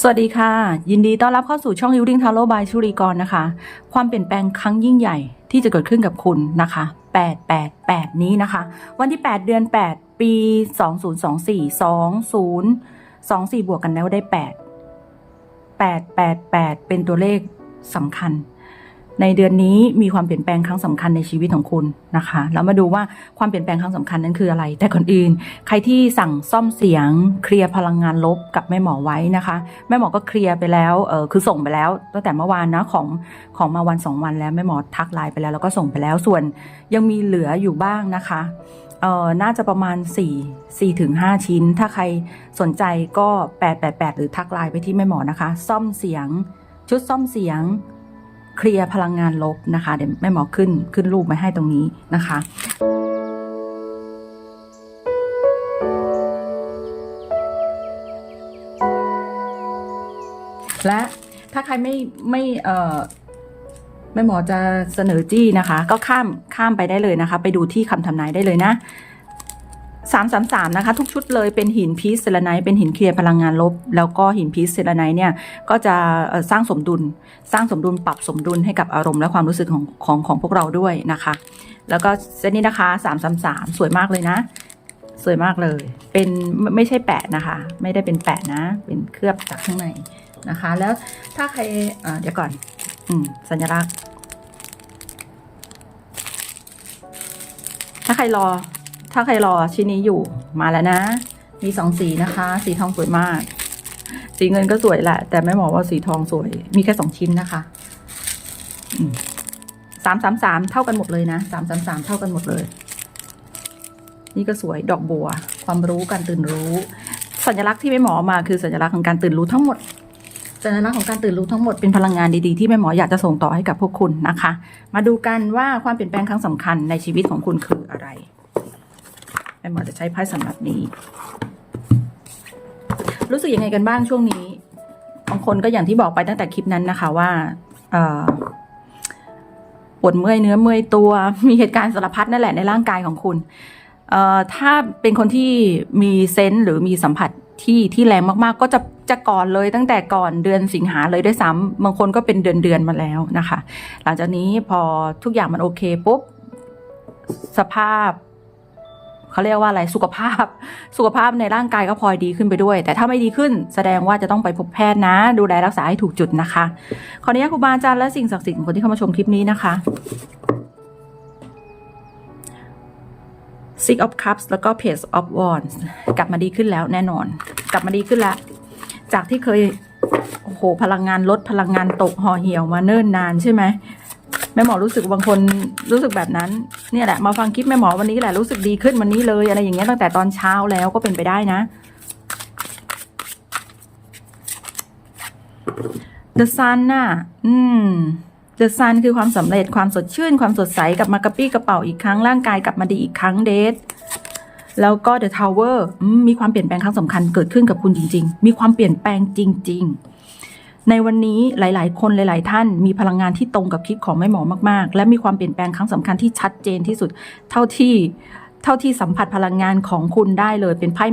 สวัสดีค่ะ ยินดีต้อนรับเข้าสู่ช่อง Healing Tarot by ชุรีกรนะคะ ความเปลี่ยนแปลงครั้งยิ่งใหญ่ที่จะเกิดขึ้นกับคุณนะคะ 888 นี้นะคะ วันที่ 8 เดือน 8 ปี 2024 2024 บวกกันแล้วได้ 8 888 เป็นตัวเลขสำคัญ ในเดือนนี้มีความเปลี่ยนแปลงครั้งสำคัญในชีวิตของคุณนะคะแล้วมาดูว่าความเปลี่ยนแปลงครั้งสำคัญนั้นคืออะไร แต่ก่อนอื่น ใครที่สั่งซ่อมเสียงเคลียร์พลังงานลบกับแม่หมอไว้นะคะ แม่หมอก็เคลียร์ไปแล้วเออคือส่งไปแล้วตั้งแต่เมื่อวานนะของของมาวันสองวันแล้วแม่หมอทักไลน์ไปแล้วแล้วก็ส่งไปแล้วส่วนยังมีเหลืออยู่บ้างนะคะเออน่าจะประมาณ 4 4ถึง5ชิ้น ถ้าใครสนใจก็ 888 หรือทักไลน์ไปที่แม่หมอนะคะ ซ่อมเสียงชุดซ่อมเสียง เคลียร์พลังงานลบนะคะ เดี๋ยวแม่หมอขึ้นขึ้นรูปมาให้ตรงนี้นะคะและถ้าใครไม่ไม่เอ่อแม่หมอจะเสนอจี้นะคะ ก็ข้ามข้ามไปได้เลยนะคะ ไปดูที่คำทำนายได้เลยนะ สามสามสามนะคะ ทุกชุดเลยเป็นหินพีซเซลไนเป็นหินเคลียร์พลังงานลบ แล้วก็หินพีซเซลไนเนี่ยก็จะสร้างสมดุล สร้างสมดุลปรับสมดุลให้กับอารมณ์และความรู้สึกของของของพวกเราด้วยนะคะ แล้วก็เซตนี้นะคะสามสามสามสวยมากเลยนะ สวยมากเลย เป็นไม่ไม่ใช่แปะนะคะ ไม่ได้เป็นแปะนะ เป็นเคลือบจากข้างในนะคะ แล้วถ้าใครเดี๋ยวก่อนอืสัญลักษณ์ ถ้าใครรอ ถ้าใครรอชิ้นนี้อยู่มาแล้วนะ มีสองสีนะคะ สีทองสวยมาก สีเงินก็สวยแหละ แต่ไม่บอกว่าสีทองสวย มีแค่สองชิ้นนะคะสามสามสามเท่ากันหมดเลยนะสามสามสามเท่ากันหมดเลย นี่ก็สวยดอกบัว ความรู้การตื่นรู้ สัญลักษณ์ที่แม่หมอมาคือสัญลักษณ์ของการตื่นรู้ทั้งหมดสัญลักษณ์ของการตื่นรู้ทั้งหมดเป็นพลังงานดีๆที่แม่หมออยากจะส่งต่อให้กับพวกคุณนะคะ มาดูกันว่าความเปลี่ยนแปลงครั้งสำคัญในชีวิตของคุณคืออะไร แม่หมอจะใช้ไพ่สำหรับนี้ รู้สึกยังไงกันบ้างช่วงนี้บางคนก็อย่างที่บอกไปตั้งแต่คลิปนั้นนะคะว่าปวดเมื่อยเนื้อเมื่อยตัว มีเหตุการณ์สารพัดนั่นแหละในร่างกายของคุณถ้าเป็นคนที่มีเซนส์หรือมีสัมผัสที่ที่แรงมากๆ ก็จะจะก่อนเลยตั้งแต่ก่อนเดือนสิงหาเลยด้วยซ้ำบางคนก็เป็นเดือนเดือนๆมาแล้วนะคะ หลังจากนี้พอทุกอย่างมันโอเคปุ๊บสภาพ เขาเรียกว่าอะไรสุขภาพ สุขภาพในร่างกายก็พลอยดีขึ้นไปด้วย แต่ถ้าไม่ดีขึ้นแสดงว่าจะต้องไปพบแพทย์นะ ดูแลรักษาให้ถูกจุดนะคะขออนุญาตครูบาอาจารย์และสิ่งศักดิ์สิทธิ์ของคนที่เข้ามาชมคลิปนี้นะคะ Six of Cups แล้วก็ Page of Wands กลับมาดีขึ้นแล้วแน่นอน กลับมาดีขึ้นแล้ว จากที่เคย โอ้โห พลังงานลดพลังงานตกห่อเหี่ยวมาเนิ่นนานใช่ไหม แม่หมอรู้สึกบางคนรู้สึกแบบนั้นเนี่ยแหละมาฟังคลิปแม่หมอวันนี้แหละรู้สึกดีขึ้นวันนี้เลยอะไรอย่างเงี้ยตั้งแต่ตอนเช้าแล้วก็เป็นไปได้นะ The Sun น่ะ อืม The Sun คือความสำเร็จความสดชื่น ความสดใสกลับมากระปี้กระเป๋าอีกครั้งร่างกายกลับมาดีอีกครั้งเดทแล้วก็ The Tower มีความเปลี่ยนแปลงครั้งสำคัญเกิดขึ้นกับคุณจริง ๆ มีความเปลี่ยนแปลงจริง ๆ ในวันนี้หลาย ๆ คนหลาย ๆ ท่านมีพลังงานที่ตรงกับคลิปของแม่หมอมาก ๆ และมีความเปลี่ยนแปลงครั้งสำคัญที่ชัดเจนที่สุด เท่าที่เท่าที่สัมผัสพลังงานของคุณได้เลยเป็นไพ่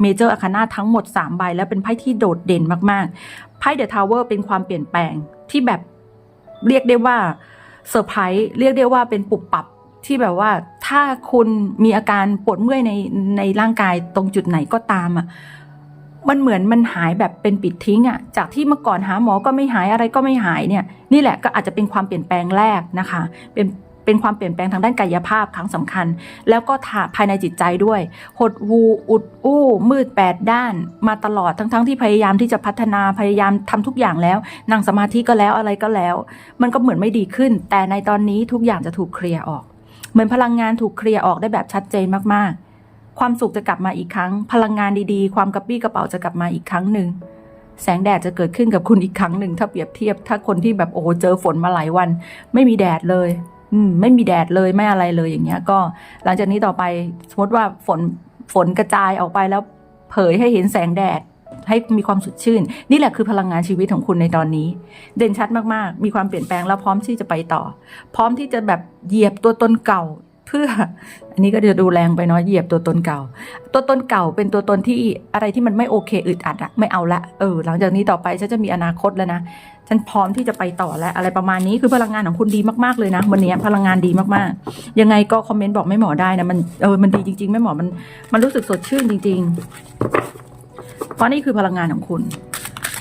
เมเจอร์อาคานาทั้งหมด 3 ใบ และเป็นไพ่ที่โดดเด่นมาก ๆ ไพ่เดอะทาวเวอร์เป็นความเปลี่ยนแปลงที่แบบเรียกได้ว่าเซอร์ไพรส์เรียกได้ว่าเป็นปุบปับที่แบบว่าถ้าคุณมีอาการปวดเมื่อยในในร่างกายตรงจุดไหนก็ตามอะ มันเหมือนมันหายแบบเป็นปิดทิ้งอะ จากที่เมื่อก่อนหาหมอก็ไม่หายอะไรก็ไม่หายเนี่ย นี่แหละก็อาจจะเป็นความเปลี่ยนแปลงแรกนะคะ เป็นเป็นความเปลี่ยนแปลงทางด้านกายภาพครั้งสำคัญ แล้วก็ภายในจิตใจด้วย หดหูอุดอู้ มืดแปดด้าน มาตลอดทั้งๆทที่พยายามที่จะพัฒนาพยายามทำทุกอย่างแล้ว นั่งสมาธิก็แล้วอะไรก็แล้ว มันก็เหมือนไม่ดีขึ้น แต่ในตอนนี้ทุกอย่างจะถูกเคลียร์ออก เหมือนพลังงานถูกเคลียร์ออกได้แบบชัดเจนมากๆ ความสุขจะกลับมาอีกครั้ง พลังงานดีๆ ความกระปี้กระเป๋าจะกลับมาอีกครั้งหนึ่ง แสงแดดจะเกิดขึ้นกับคุณอีกครั้งหนึ่งถ้าเปรียบเทียบ ถ้าคนที่แบบโอ้เจอฝนมาหลายวัน ไม่มีแดดเลย อืม ไม่มีแดดเลยไม่อะไรเลยอย่างเงี้ย ก็ หลังจากนี้ต่อไปสมมติว่าฝนฝนกระจายออกไปแล้วเผยให้เห็นแสงแดดให้มีความสดชื่น นี่แหละคือพลังงานชีวิตของคุณในตอนนี้ เด่นชัดมากๆ มีความเปลี่ยนแปลงแล้วพร้อมที่จะไปต่อ พร้อมที่จะแบบเหยียบตัวตนเก่า เพื่อ อันนี้ก็จะดูแรงไปเนาะเหยียบตัวตนเก่า ตัวตนเก่าเป็นตัวตนที่อะไรที่มันไม่โอเคอึดอัดอะไม่เอาละเออหลังจากนี้ต่อไปฉันจะมีอนาคตแล้วนะฉันพร้อมที่จะไปต่อแล้วอะไรประมาณนี้คือพลังงานของคุณดีมากๆเลยนะวันนี้พลังงานดีมากๆ ยังไงก็คอมเมนต์บอกไม่หมอได้นะมันเออมันดีจริงๆไม่หมอมันมันรู้สึกสดชื่นจริง ๆ เพราะนี่คือพลังงานของคุณ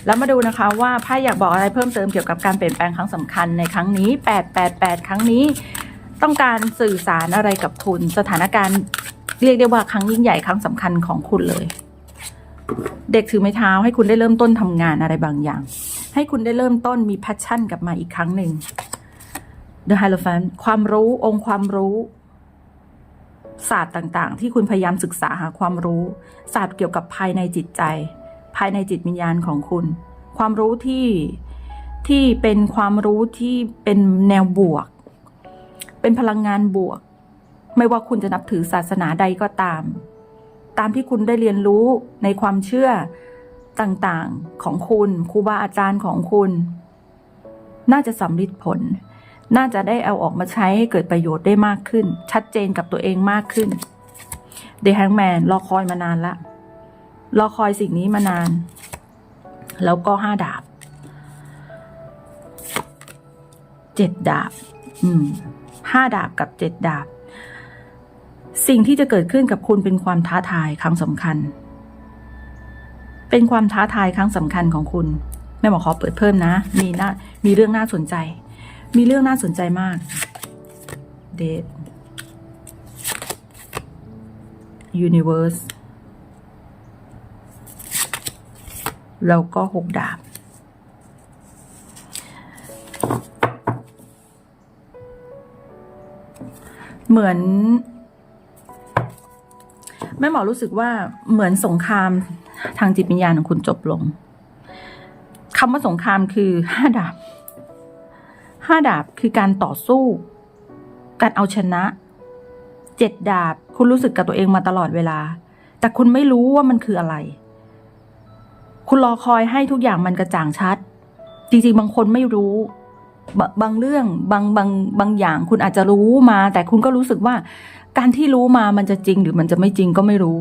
แล้วมาดูนะคะว่าไพ่อยากบอกอะไรเพิ่มเติมเกี่ยวกับการเปลี่ยนแปลงครั้งสำคัญในครั้งนี้ 888 ครั้งนี้ ต้องการสื่อสารอะไรกับคุณ สถานการณ์เรียกได้ว่าครั้งยิ่งใหญ่ครั้งสำคัญของคุณเลย เด็กถือไม้เท้าให้คุณได้เริ่มต้นทำงานอะไรบางอย่าง ให้คุณได้เริ่มต้นมีแพชชั่นกลับมาอีกครั้งหนึ่ง The Hierophant ความรู้องค์ความรู้ ศาสตร์ต่างๆ ที่คุณพยายามศึกษาหาความรู้ ศาสตร์เกี่ยวกับภายในจิตใจ ภายในจิตวิญญาณของคุณ ความรู้ที่ที่เป็นความรู้ที่เป็นแนวบวก เป็นพลังงานบวก ไม่ว่าคุณจะนับถือศาสนาใดก็ตาม ตามที่คุณได้เรียนรู้ในความเชื่อต่างๆของคุณครูบาอาจารย์ของคุณ น่าจะสำลิดผล น่าจะได้เอาออกมาใช้ให้เกิดประโยชน์ได้มากขึ้น ชัดเจนกับตัวเองมากขึ้น The Hangman รอคอยมานานละรอคอยสิ่งนี้มานาน แล้วก็ห้าดาบเจ็ดดาบ อืม ห้าดาบกับเจ็ดดาบ สิ่งที่จะเกิดขึ้นกับคุณเป็นความท้าทายครั้งสำคัญ เป็นความท้าทายครั้งสำคัญของคุณแม่หมอขอเปิดเพิ่มนะ มีน่ามีเรื่องน่าสนใจ มีเรื่องน่าสนใจมาก เดท universe แล้วก็หกดาบ เหมือน แม่หมอรู้สึกว่าเหมือนสงครามทางจิตวิญญาณของคุณจบลงคำว่าสงครามคือห้าดาบห้าดาบคือการต่อสู้ การเอาชนะเจ็ดดาบ คุณรู้สึกกับตัวเองมาตลอดเวลา แต่คุณไม่รู้ว่ามันคืออะไร คุณรอคอยให้ทุกอย่างมันกระจ่างชัด จริง ๆ บางคนไม่รู้ บบางเรื่องบางบางบางอย่างคุณอาจจะรู้มา แต่คุณก็รู้สึกว่า การที่รู้มามันจะจริงหรือมันจะไม่จริงก็ไม่รู้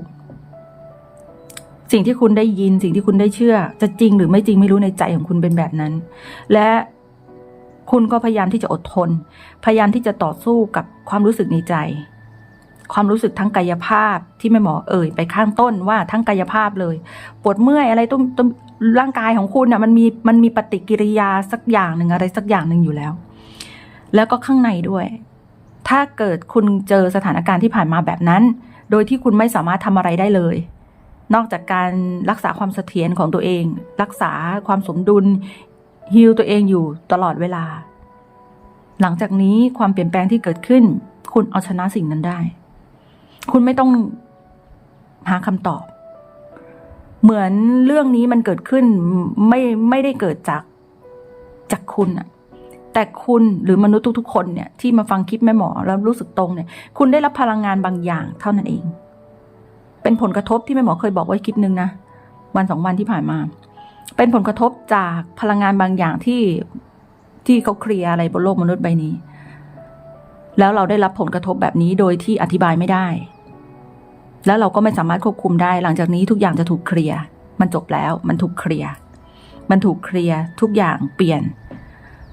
สิ่งที่คุณได้ยินสิ่งที่คุณได้เชื่อ จะจริงหรือไม่จริงไม่รู้ในใจของคุณเป็นแบบนั้น และคุณก็พยายามที่จะอดทน พยายามที่จะต่อสู้กับความรู้สึกในใจ ความรู้สึกทั้งกายภาพที่แม่หมอเอ่ยไปข้างต้นว่าทั้งกายภาพเลย ปวดเมื่อยอะไรตุ้มตุ้มร่างกายของคุณน่ะมันมีมันมีปฏิกิริยาสักอย่างหนึ่งอะไรสักอย่างหนึ่งอยู่แล้ว แล้วก็ข้างในด้วย ถ้าเกิดคุณเจอสถานการณ์ที่ผ่านมาแบบนั้น โดยที่คุณไม่สามารถทำอะไรได้เลย นอกจากการรักษาความเสถียรของตัวเอง รักษาความสมดุลฮิลตัวเองอยู่ตลอดเวลา หลังจากนี้ความเปลี่ยนแปลงที่เกิดขึ้น คุณเอาชนะสิ่งนั้นได้ คุณไม่ต้องหาคำตอบ เหมือนเรื่องนี้มันเกิดขึ้นไม่ไม่ได้เกิดจากจากคุณอะแต่คุณหรือมนุษย์ทุกๆ คนเนี่ยที่มาฟังคลิปแม่หมอแล้วรู้สึกตรงเนี่ย คุณได้รับพลังงานบางอย่างเท่านั้นเอง เป็นผลกระทบที่แม่หมอเคยบอกไว้คลิปนึงนะวันสองวันที่ผ่านมา เป็นผลกระทบจากพลังงานบางอย่างที่ที่เขาเคลียร์อะไรบนโลกมนุษย์ใบนี้ แล้วเราได้รับผลกระทบแบบนี้โดยที่อธิบายไม่ได้ แล้วเราก็ไม่สามารถควบคุมได้ หลังจากนี้ทุกอย่างจะถูกเคลียร์ มันจบแล้ว มันถูกเคลียร์ มันถูกเคลียร์ ทุกอย่างเปลี่ยน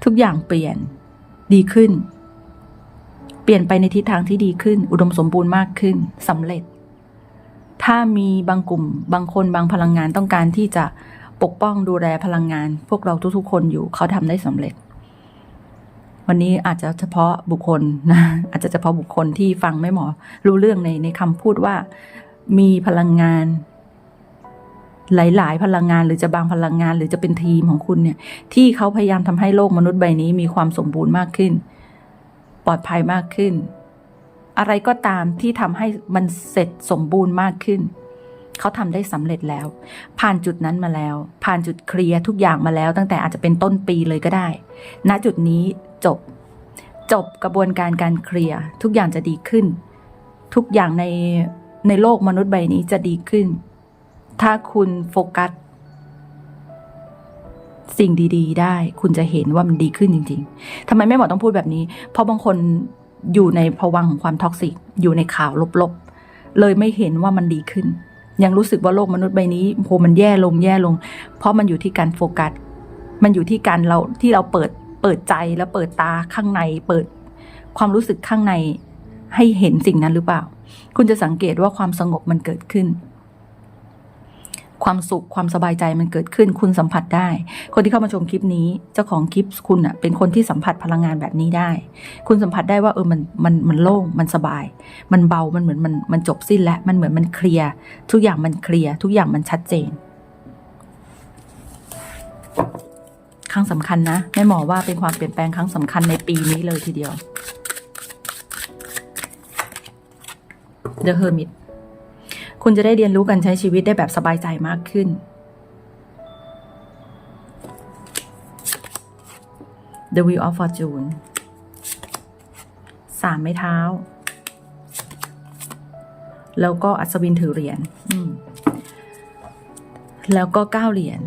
ทุกอย่างเปลี่ยน ดีขึ้น เปลี่ยนไปในทิศทางที่ดีขึ้น อุดมสมบูรณ์มากขึ้นสำเร็จ ถ้ามีบางกลุ่ม บางคน บางพลังงานต้องการที่จะปกป้องดูแลพลังงาน พวกเราทุกๆ คนอยู่ เขาทำได้สำเร็จ วันนี้อาจจะเฉพาะบุคคลนะอาจจะเฉพาะบุคคลที่ฟังไม่หมอ รู้เรื่องในในคำพูดว่า มีพลังงาน หลาย ๆ พลังงานหรือจะบางพลังงาน หรือจะเป็นทีมของคุณเนี่ย ที่เขาพยายามทำให้โลกมนุษย์ใบนี้มีความสมบูรณ์มากขึ้น ปลอดภัยมากขึ้น อะไรก็ตามที่ทำให้มันเสร็จสมบูรณ์มากขึ้นเขาทำได้สำเร็จแล้ว ผ่านจุดนั้นมาแล้ว ผ่านจุดเคลียร์ทุกอย่างมาแล้ว ตั้งแต่อาจจะเป็นต้นปีเลยก็ได้ ณจุดนี้ จบ จบกระบวนการการเคลียร์ทุกอย่างจะดีขึ้น ทุกอย่างในในโลกมนุษย์ใบนี้จะดีขึ้น ถ้าคุณโฟกัส สิ่งดี ๆ ได้ คุณจะเห็นว่ามันดีขึ้นจริง ๆทำไมแม่หมอต้องพูดแบบนี้ เพราะบางคนอยู่ในภวังของความท็อกซิกอยู่ในข่าวลบๆ เลยไม่เห็นว่ามันดีขึ้น ยังรู้สึกว่าโลกมนุษย์ใบนี้โหมันแย่ลงแย่ลง เพราะมันอยู่ที่การโฟกัส มันอยู่ที่การเราที่เราเปิด เปิดใจแล้วเปิดตาข้างใน เปิดความรู้สึกข้างในให้เห็นสิ่งนั้นหรือเปล่า คุณจะสังเกตว่าความสงบมันเกิดขึ้น ความสุขความสบายใจมันเกิดขึ้น คุณสัมผัสได้ คนที่เข้ามาชมคลิปนี้ เจ้าของคลิปคุณอะเป็นคนที่สัมผัสพลังงานแบบนี้ได้ คุณสัมผัสได้ว่าเออมันมันมันโล่งมันสบาย มันเบามันเหมือนมันมันจบสิ้นแล้วมันเหมือนมันเคลียร์ทุกอย่างมันเคลียร์ทุกอย่างมันชัดเจน รั้งสำคัญนะแม่หมอว่าเป็นความเปลี่ยนแปลงครั้งสำคัญในปีนี้เลยทีเดียว The Hermit คุณจะได้เรียนรู้การใช้ชีวิตได้แบบสบายใจมากขึ้น The Wheel of Fortune สามไม้เท้า แล้วก็อัศวินถือเหรียญแล้วก็เก้าเหรียญ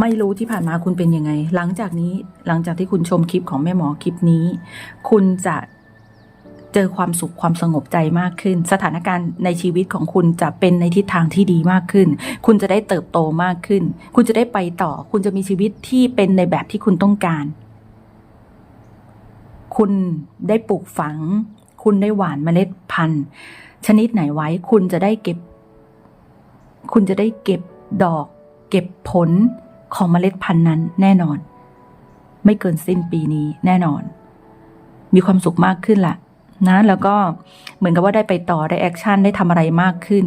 ไม่รู้ที่ผ่านมาคุณเป็นยังไง หลังจากนี้หลังจากที่คุณชมคลิปของแม่หมอคลิปนี้ คุณจะเจอความสุขความสงบใจมากขึ้น สถานการณ์ในชีวิตของคุณจะเป็นในทิศทางที่ดีมากขึ้น คุณจะได้เติบโตมากขึ้น คุณจะได้ไปต่อ คุณจะมีชีวิตที่เป็นในแบบที่คุณต้องการ คุณได้ปลูกฝัง คุณได้หว่านเมล็ดพันธุ์ ชนิดไหนไว้ คุณจะได้เก็บ คุณจะได้เก็บดอก เก็บผล ของเมล็ดพันธุ์นั้นแน่นอน ไม่เกินสิ้นปีนี้แน่นอน มีความสุขมากขึ้นละนะ แล้วก็เหมือนกับว่าได้ไปต่อได้แอคชั่นได้ทำอะไรมากขึ้น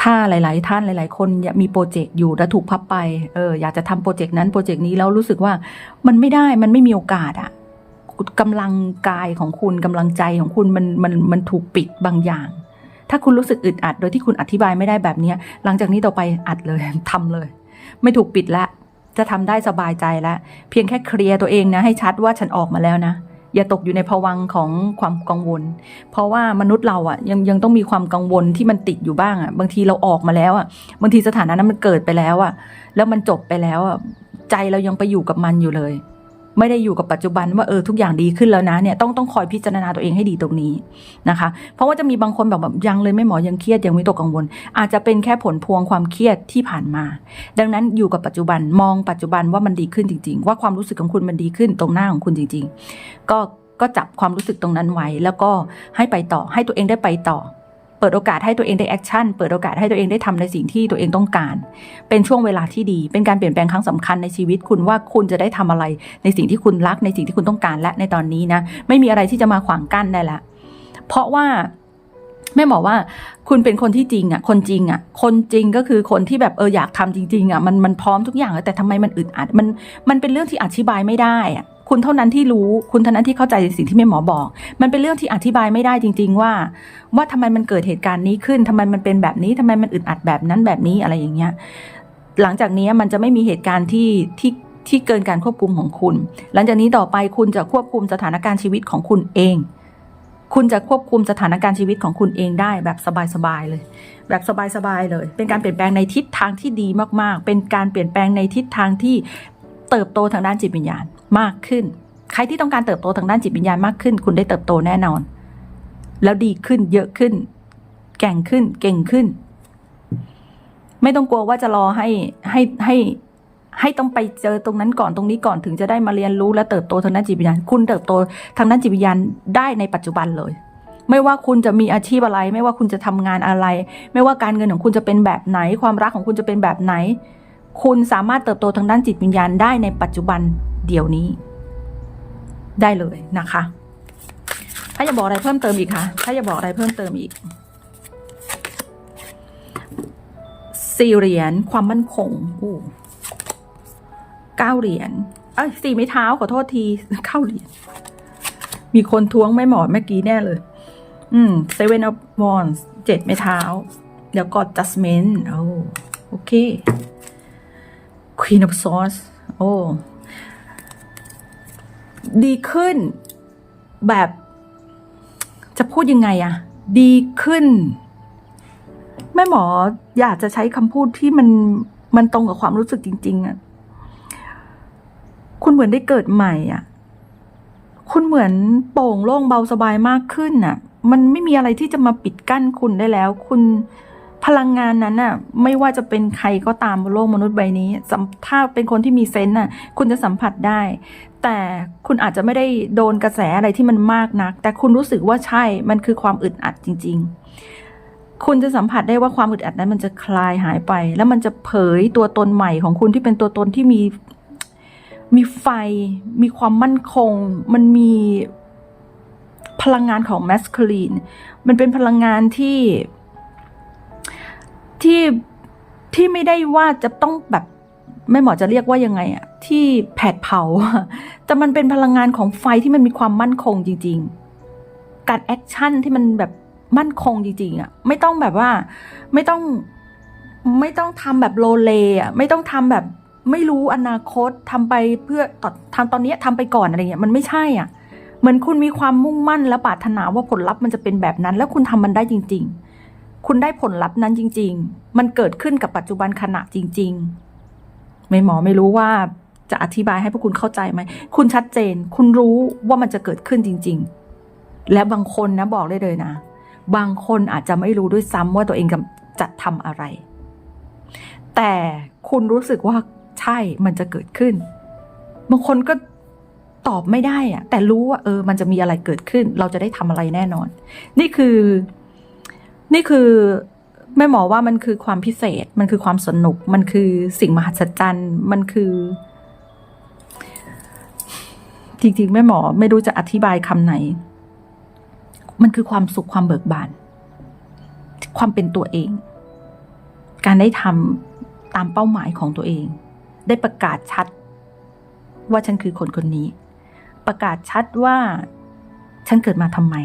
ถ้าหลาย ๆ ท่านหลาย ๆ คนมีโปรเจกต์อยู่แล้วถูกพับไปเอออยากจะทำโปรเจกต์นั้นโปรเจกต์นี้แล้วรู้สึกว่ามันไม่ได้มันไม่มีโอกาสอะกำลังกายของคุณกำลังใจของคุณมันมันมันถูกปิดบางอย่างถ้าคุณรู้สึกอึดอัดโดยที่คุณอธิบายไม่ได้แบบนี้ หลังจากนี้ต่อไปอัดเลยทำเลย ไม่ถูกปิดละ จะทำได้สบายใจแล้วเพียงแค่เคลียร์ตัวเองนะให้ชัดว่าฉันออกมาแล้วนะอย่าตกอยู่ในภวังของความกังวล เพราะว่ามนุษย์เราอะ่ะยังยังต้องมีความกังวลที่มันติดอยู่บ้างอะ่ะ บางทีเราออกมาแล้วอะ่ะ บางทีสถานะนั้นมันเกิดไปแล้วอะ่ะ แล้วมันจบไปแล้วอะ่ะ ใจเรายังไปอยู่กับมันอยู่เลย ไม่ได้อยู่กับปัจจุบันว่าเออทุกอย่างดีขึ้นแล้วนะเนี่ยต้องต้องคอยพิจารณาตัวเองให้ดีตรงนี้นะคะ เพราะว่าจะมีบางคนแบบแบบยังเลยไม่หมอยังเครียดยังม่ตกกังวล อาจจะเป็นแค่ผลพวงความเครียดที่ผ่านมา ดังนั้นอยู่กับปัจจุบันมองปัจจุบันว่ามันดีขึ้นจริง ๆ ว่าความรู้สึกของคุณมันดีขึ้นตรงหน้าของคุณจริง ๆ ก็ก็จับความรู้สึกตรงนั้นไว้ แล้วก็ให้ไปต่อให้ตัวเองได้ไปต่อ เปิดโอกาสให้ตัวเองได้แอคชั่น เปิดโอกาสให้ตัวเองได้ทำในสิ่งที่ตัวเองต้องการ เป็นช่วงเวลาที่ดี เป็นการเปลี่ยนแปลงครั้งสำคัญในชีวิตคุณว่าคุณจะได้ทำอะไร ในสิ่งที่คุณรัก ในสิ่งที่คุณต้องการและในตอนนี้นะ ไม่มีอะไรที่จะมาขวางกั้นได้ละ เพราะว่าแม่บอกว่าคุณเป็นคนที่จริงอะ คนจริงอะ คนจริงก็คือคนที่แบบเอออยากทำจริง ๆ อะ มันมันพร้อมทุกอย่างแล้วแต่ทำไมมันอึดอัด มันมันเป็นเรื่องที่อธิบายไม่ได้อะ คุณเท่านั้นที่รู้ คุณเท่านั้นที่เข้าใจในสิ่งที่แม่หมอบอก มันเป็นเรื่องที่อธิบายไม่ได้จริง ๆ ว่า ว่าทำไมมันเกิดเหตุการณ์นี้ขึ้นทำไมมันเป็นแบบนี้ทำไมมันอึดอัดแบบนั้นแบบนี้อะไรอย่างเงี้ย หลังจากนี้มันจะไม่มีเหตุการณ์ที่ที่ที่เกินการควบคุมของคุณ หลังจากนี้ต่อไปคุณจะควบคุมสถานการณ์ชีวิตของคุณเอง คุณจะควบคุมสถานการณ์ชีวิตของคุณเองได้แบบสบายๆเลย แบบสบายๆเลย เป็นการเปลี่ยนแปลงในทิศทางที่ดีมากๆ เป็นการเปลี่ยนแปลงในทิศทางที่เติบโตทางด้านจิตวิญญาณ มากขึ้น ใครที่ต้องการเติบโตทางด้านจิตวิญญาณมากขึ้น คุณได้เติบโตแน่นอน แล้วดีขึ้นเยอะขึ้น แก่งขึ้นเก่งขึ้น ไม่ต้องกลัวว่าจะรอให้ให้ให้ให้ต้องไปเจอตรงนั้นก่อนตรงนี้ก่อนถึงจะได้มาเรียนรู้และเติบโตทางด้านจิตวิญญาณ คุณเติบโตทางด้านจิตวิญญาณได้ในปัจจุบันเลย ไม่ว่าคุณจะมีอาชีพอะไร ไม่ว่าคุณจะทำงานอะไร ไม่ว่าการเงินของคุณจะเป็นแบบไหน ความรักของคุณจะเป็นแบบไหน คุณสามารถเติบโตทางด้านจิตวิญญาณได้ในปัจจุบัน เดี๋ยวนี้ ได้เลยนะคะ ถ้าจะบอกอะไรเพิ่มเติมอีกคะถ้าจะบอกอะไรเพิ่มเติมอีกสี่เหรียญความมั่นคงอู้เก้าเหรียญเอ้ยสี่ไม้เท้าขอโทษทีเก้าเหรียญมีคนท้วงไม่หมอดเมื่อกี้แน่เลย อืม seven of wands เจ็ดไม้เท้า แล้วก็ judgment โอ้โอเค queen of swords โอ้ ดีขึ้น แบบจะพูดยังไงอะดีขึ้น แม่หมออยากจะใช้คำพูดที่มันมันตรงกับความรู้สึกจริง ๆอะคุณเหมือนได้เกิดใหม่อะคุณเหมือนโป่งโล่งเบาสบายมากขึ้นน่ะมันไม่มีอะไรที่จะมาปิดกั้นคุณได้แล้ว คุณ พลังงานนั้นน่ะไม่ว่าจะเป็นใครก็ตามบนโลกมนุษย์ใบนี้ถ้าเป็นคนที่มีเซนส์น่ะคุณจะสัมผัสได้ แต่คุณอาจจะไม่ได้โดนกระแสอะไรที่มันมากนัก แต่คุณรู้สึกว่าใช่มันคือความอึดอัดจริง ๆ คุณจะสัมผัสได้ว่าความอึดอัดนั้นมันจะคลายหายไป แล้วมันจะเผยตัวตนใหม่ของคุณที่เป็นตัวตนที่มีมีไฟ มีความมั่นคง มันมีพลังงานของ masculine มันเป็นพลังงานที่ ที่ที่ไม่ได้ว่าจะต้องแบบไม่หมอจะเรียกว่ายังไงอะที่แผดเผา แต่มันเป็นพลังงานของไฟที่มันมีความมั่นคงจริง ๆ การแอคชั่นที่มันแบบมั่นคงจริงๆอะไม่ต้องแบบว่าไม่ต้องไม่ต้องทำแบบโลเลอะไม่ต้องทำแบบไม่รู้อนาคตทำไปเพื่อตอทำตอนนี้ทำไปก่อนอะไรเงี้ยมันไม่ใช่อะเหมือนคุณมีความมุ่งมั่นและปรารถนาว่าผลลัพธ์มันจะเป็นแบบนั้น แล้วคุณทำมันได้จริง ๆ คุณได้ผลลัพธ์นั้นจริง ๆ มันเกิดขึ้นกับปัจจุบันขณะจริง ๆ ไม่หมอไม่รู้ว่าจะอธิบายให้พวกคุณเข้าใจไหม คุณชัดเจน คุณรู้ว่ามันจะเกิดขึ้นจริง ๆ และบางคนนะบอกได้เลยนะ บางคนอาจจะไม่รู้ด้วยซ้ำว่าตัวเองกำจะทำอะไร แต่คุณรู้สึกว่าใช่ มันจะเกิดขึ้น บางคนก็ตอบไม่ได้อะแต่รู้ว่าเออ มันจะมีอะไรเกิดขึ้น เราจะได้ทำอะไรแน่นอน นี่คือ นี่คือแม่หมอว่ามันคือความพิเศษ มันคือความสนุก มันคือสิ่งมหัศจรรย์ มันคือ จริงๆแม่หมอไม่รู้จะอธิบายคำไหน มันคือความสุขความเบิกบาน ความเป็นตัวเอง การได้ทำตามเป้าหมายของตัวเอง ได้ประกาศชัด ว่าฉันคือคนคนนี้ ประกาศชัดว่า ฉันเกิดมาทำไม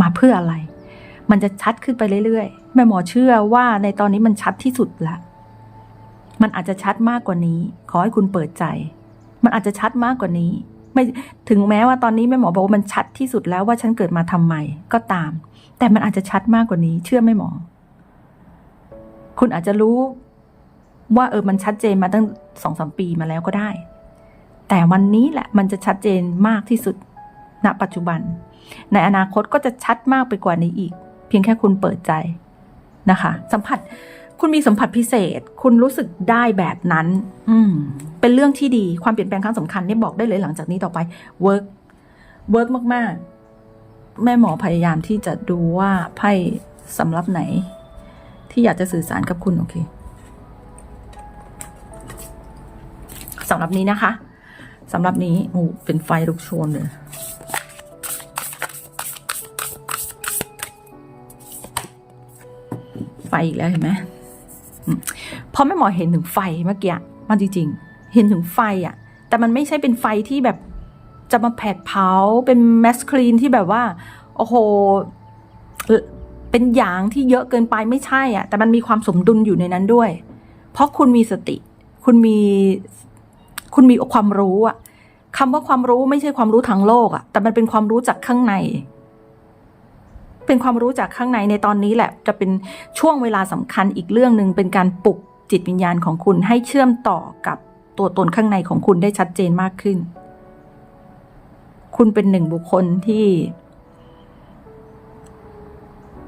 มาเพื่ออะไร มันจะชัดขึ้นไปเรื่อยๆ แม่หมอเชื่อว่าในตอนนี้มันชัดที่สุดละ มันอาจจะชัดมากกว่านี้ ขอให้คุณเปิดใจ มันอาจจะชัดมากกว่านี้ ไม่ถึงแม้ว่าตอนนี้แม่หมอบอกว่ามันชัดที่สุดแล้วว่าฉันเกิดมาทำไมก็ตาม แต่มันอาจจะชัดมากกว่านี้ เชื่อไหมหมอ คุณอาจจะรู้ ว่าเออมันชัดเจนมาตั้งสองสามปีมาแล้วก็ได้ แต่วันนี้แหละมันจะชัดเจนมากที่สุด ณ ปัจจุบัน ในอนาคตก็จะชัดมากไปกว่านี้อีก พียงแค่คุณเปิดใจนะคะ สัมผัสคุณมีสัมผัสพิเศษ คุณรู้สึกได้แบบนั้น อืม เป็นเรื่องที่ดีความเปลี่ยนแปลงครั้งสำคัญเนี่ยบอกได้เลยหลังจากนี้ต่อไป work work มาก ๆ แม่หมอพยายามที่จะดูว่าไพ่สำรับไหน ที่อยากจะสื่อสารกับคุณโอเคสำหรับนี้นะคะสำหรับนี้โอ้เป็นไฟลุกโชนเลย อีกแล้วเห็นไหมพอแม่หมอเห็นถึงไฟเมื่อกี้มันจริง ๆ เห็นถึงไฟอะ แต่มันไม่ใช่เป็นไฟที่แบบจะมาแผดเผาเป็นแมสคลีนที่แบบว่า โอ้โหเอ่อเป็นอย่างที่เยอะเกินไปไม่ใช่อะ แต่มันมีความสมดุลอยู่ในนั้นด้วย เพราะคุณมีสติ คุณมี คุณมีความรู้อะคำว่าความรู้ไม่ใช่ความรู้ทางโลกอะ แต่มันเป็นความรู้จากข้างใน เป็นความรู้จากข้างในในตอนนี้แหละ จะเป็นช่วงเวลาสำคัญอีกเรื่องหนึ่งเป็นการปลุกจิตวิญญาณของคุณให้เชื่อมต่อกับตัวตนข้างในของคุณได้ชัดเจนมากขึ้น คุณเป็นหนึ่งบุคคลที่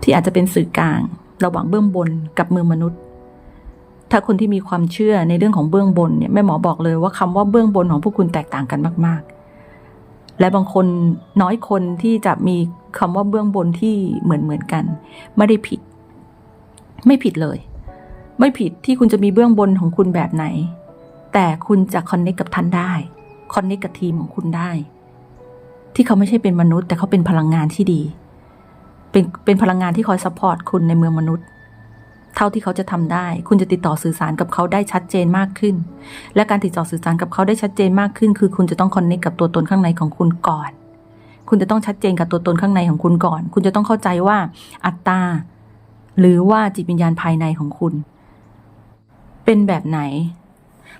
ที่อาจจะเป็นสื่อกลาง ระหว่างเบื้องบนกับมือมนุษย์ ถ้าคนที่มีความเชื่อในเรื่องของเบื้องบนเนี่ยแม่หมอบอกเลยว่าคำว่าเบื้องบนของพวกคุณแตกต่างกันมาก ๆ และบางคนน้อยคนที่จะมี คำว่าเบื้องบนที่เหมือนเหมือนกัน ไม่ได้ผิด ไม่ผิดเลย ไม่ผิดที่คุณจะมีเบื้องบนของคุณแบบไหน แต่คุณจะคอนเนคกับท่านได้คอนเนคกับทีมของคุณได้ ที่เขาไม่ใช่เป็นมนุษย์ แต่เขาเป็นพลังงานที่ดี เป็นเป็นพลังงานที่คอยซัพพอร์ตคุณในเมืองมนุษย์เท่าที่เขาจะทำได้ คุณจะติดต่อสื่อสารกับเขาได้ชัดเจนมากขึ้น และการติดต่อสื่อสารกับเขาได้ชัดเจนมากขึ้น คือคุณจะต้องคอนเนคกับตัวตนข้างในของคุณก่อน คุณจะต้องชัดเจนกับตัวตนข้างในของคุณก่อน คุณจะต้องเข้าใจว่าอัตตา หรือว่าจิตวิญญาณภายในของคุณ เป็นแบบไหน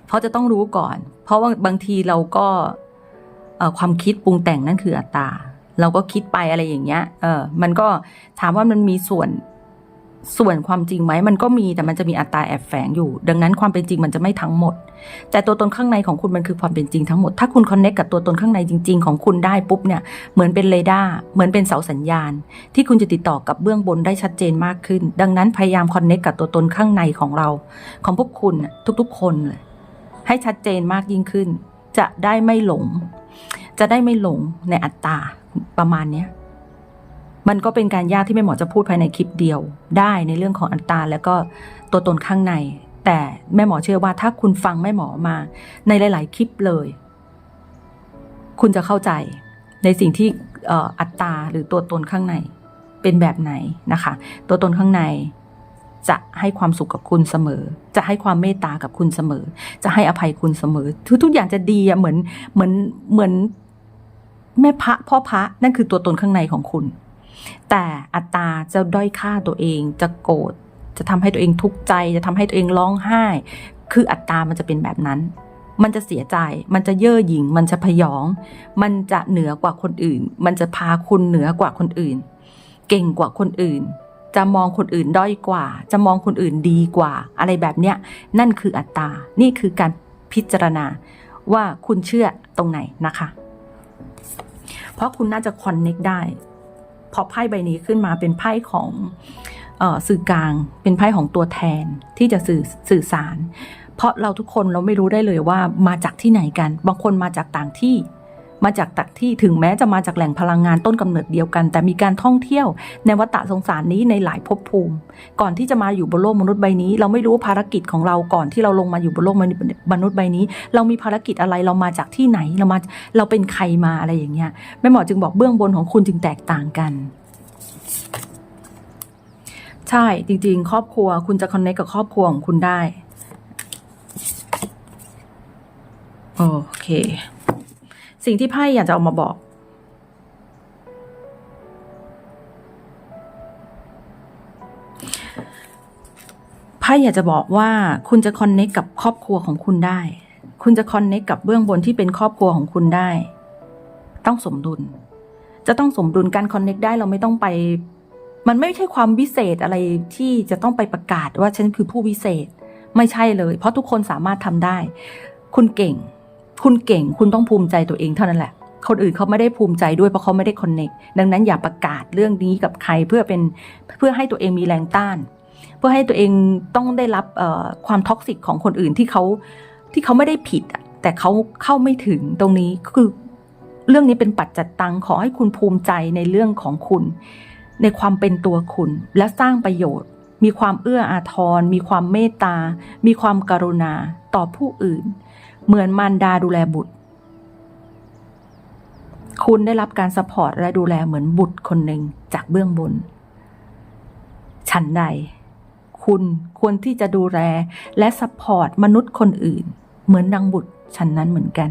เพราะจะต้องรู้ก่อน เพราะว่าบางทีเราก็ความคิดปรุงแต่งนั่นคืออัตตา เราก็คิดไปอะไรอย่างเงี้ย เออ มันก็ถามว่ามันมีส่วน ส่วนความจริงไหมมันก็มีแต่มันจะมีอัตราแอบแฝงอยู่ ดังนั้นความเป็นจริงมันจะไม่ทั้งหมด แต่ตัวตนข้างในของคุณมันคือความเป็นจริงทั้งหมด ถ้าคุณคอนเน c t กับตัวตนข้างในจริง ๆ ของคุณได้ปุ๊บเนี่ยเหมือนเป็นเรดาร์เหมือนเป็นเสาสัญญาณ ที่คุณจะติดต่อกับเบื้องบนได้ชัดเจนมากขึ้น ดังนั้นพยายามคอนเน c t กับตัวตนข้างในของเรา ของพวกคุณทุกๆ คนเลยให้ชัดเจนมากยิ่งขึ้น จะได้ไม่หลง จะได้ไม่หลงในอัตตาประมาณเนี้ย มันก็เป็นการยากที่แม่หมอจะพูดภายในคลิปเดียว ได้ในเรื่องของอัตตราแล้วก็ตัวตนข้างใน แต่แม่หมอเชื่อว่าถ้าคุณฟังแม่หมอมา ในหลาย ๆ คลิปเลย คุณจะเข้าใจในสิ่งที่อัตตราหรือตัวตนข้างใน เป็นแบบไหนนะคะ ตัวตนข้างในจะให้ความสุขกับคุณเสมอ จะให้ความเมตตากับคุณเสมอ จะให้อภัยคุณเสมอ ทุกทุกอย่างจะดีอะเหมือนเหมือนเหมือนแม่พระพ่อพระนั่นคือตัวตนข้างในของคุณ แต่อัตตาจะด้อยค่าตัวเองจะโกรธจะทำให้ตัวเองทุกข์ใจ จะทำให้ตัวเองร้องไห้ คืออัตตามันจะเป็นแบบนั้น มันจะเสียใจ มันจะเย่อหยิ่ง มันจะพยอง มันจะเหนือกว่าคนอื่น มันจะพาคุณเหนือกว่าคนอื่น เก่งกว่าคนอื่น จะมองคนอื่นด้อยกว่า จะมองคนอื่นดีกว่า อะไรแบบเนี้ย นั่นคืออัตตา นี่คือการพิจารณาว่าคุณเชื่อตรงไหนนะคะ เพราะคุณน่าจะคอนเน็กได้ อไพ่ใบนี้ขึ้นมาเป็นไพ่ของออสื่อกลาง เป็นไพ่ของตัวแทนที่จะสื่อสื่อสาร เพราะเราทุกคนเราไม่รู้ได้เลยว่ามาจากที่ไหนกัน บางคนมาจากต่างที่ มาจากต่างที่ถึงแม้จะมาจากแหล่งพลังงานต้นกำเนิดเดียวกัน แต่มีการท่องเที่ยวในวัฏฏะสงสารนี้ในหลายภพภูมิ ก่อนที่จะมาอยู่บนโลกมนุษย์ใบนี้ เราไม่รู้ภารกิจของเราก่อนที่เราลงมาอยู่บนโลกมนุษย์ใบนี้ เรามีภารกิจอะไรเรามาจากที่ไหนเรามาเราเป็นใครมาอะไรอย่างเงี้ยแม่หมอจึงบอกเบื้องบนของคุณจึงแตกต่างกันใช่จริง ๆ ครอบครัวคุณจะคอนเนคกับครอบครัวของคุณได้ โอเค สิ่งที่ไพ่อยากจะเอามาบอก ไพ่อยากจะบอกว่าคุณจะคอนเนคกับครอบครัวของคุณได้ คุณจะคอนเนคกับเบื้องบนที่เป็นครอบครัวของคุณได้ ต้องสมดุล จะต้องสมดุลการคอนเนคได้เราไม่ต้องไป มันไม่ใช่ความวิเศษอะไรที่จะต้องไปประกาศว่าฉันคือผู้วิเศษ ไม่ใช่เลย เพราะทุกคนสามารถทำได้ คุณเก่ง คุณเก่งคุณต้องภูมิใจตัวเองเท่านั้นแหละ คนอื่นเขาไม่ได้ภูมิใจด้วยเพราะเขาไม่ได้คอนเน็กดังนั้นอย่าประกาศเรื่องนี้กับใครเพื่อเป็นเพื่อให้ตัวเองมีแรงต้าน เพื่อให้ตัวเองต้องได้รับความท็อกซิกของคนอื่นที่เขาที่เขาไม่ได้ผิดแต่เขาเข้าไม่ถึงตรงนี้คือเรื่องนี้เป็นปัจจัดตังขอให้คุณภูมิใจในเรื่องของคุณ ในความเป็นตัวคุณ และสร้างประโยชน์ มีความเอื้ออาทร มีความเมตตา มีความกรุณาต่อผู้อื่น เหมือนมารดาดูแลบุตร คุณได้รับการสปอร์ตและดูแลเหมือนบุตรคนหนึ่งจากเบื้องบน ฉันใด คุณควรที่จะดูแลและสปอร์ตมนุษย์คนอื่น เหมือนดังบุตรฉันนั้นเหมือนกัน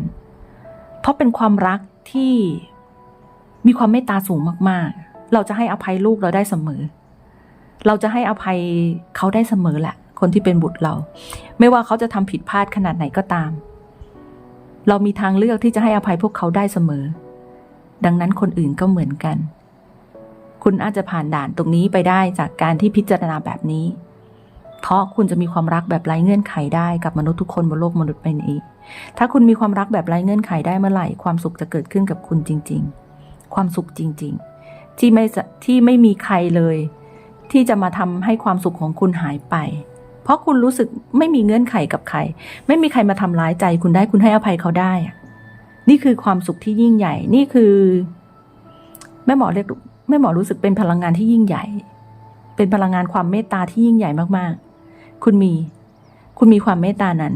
เพราะเป็นความรักที่มีความเมตตาสูงมาก ๆ เราจะให้อภัยลูกเราได้เสมอ เราจะให้อภัยเขาได้เสมอแหละ คนที่เป็นบุตรเรา ไม่ว่าเขาจะทำผิดพลาดขนาดไหนก็ตาม เรามีทางเลือกที่จะให้อภัยพวกเขาได้เสมอ ดังนั้นคนอื่นก็เหมือนกัน คุณอาจจะผ่านด่านตรงนี้ไปได้จากการที่พิจารณาแบบนี้ เพราะคุณจะมีความรักแบบไร้เงื่อนไขได้กับมนุษย์ทุกคนบนโลกมนุษย์ใบนี้ ถ้าคุณมีความรักแบบไร้เงื่อนไขได้เมื่อไหร่ ความสุขจะเกิดขึ้นกับคุณจริง ๆ ความสุขจริง ๆ ที่ไม่สที่ไม่มีใครเลย ที่จะมาทำให้ความสุขของคุณหายไป เพราะคุณรู้สึกไม่มีเงื่อนไขกับใคร ไม่มีใครมาทำร้ายใจคุณได้คุณให้อภัยเขาได้ นี่คือความสุขที่ยิ่งใหญ่ นี่คือแม่หมอเรียกแม่หมอรู้สึกเป็นพลังงานที่ยิ่งใหญ่ เป็นพลังงานความเมตตาที่ยิ่งใหญ่มากๆ คุณมี คุณมีความเมตตานั้น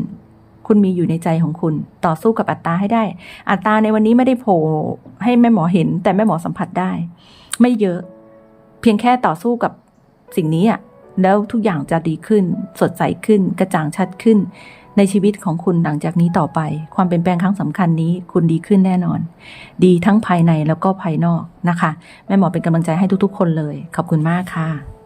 คุณมีอยู่ในใจของคุณ ต่อสู้กับอัตตาให้ได้ อัตตาในวันนี้ไม่ได้โผล่ให้แม่หมอเห็น แต่แม่หมอสัมผัสได้ ไม่เยอะ เพียงแค่ต่อสู้กับสิ่งนี้อะ แล้วทุกอย่างจะดีขึ้น สดใสขึ้น กระจ่างชัดขึ้น ในชีวิตของคุณหลังจากนี้ต่อไป ความเปลี่ยนแปลงครั้งสำคัญนี้คุณดีขึ้นแน่นอน ดีทั้งภายในแล้วก็ภายนอกนะคะ แม่หมอเป็นกำลังใจให้ทุกๆ คนเลย ขอบคุณมากค่ะ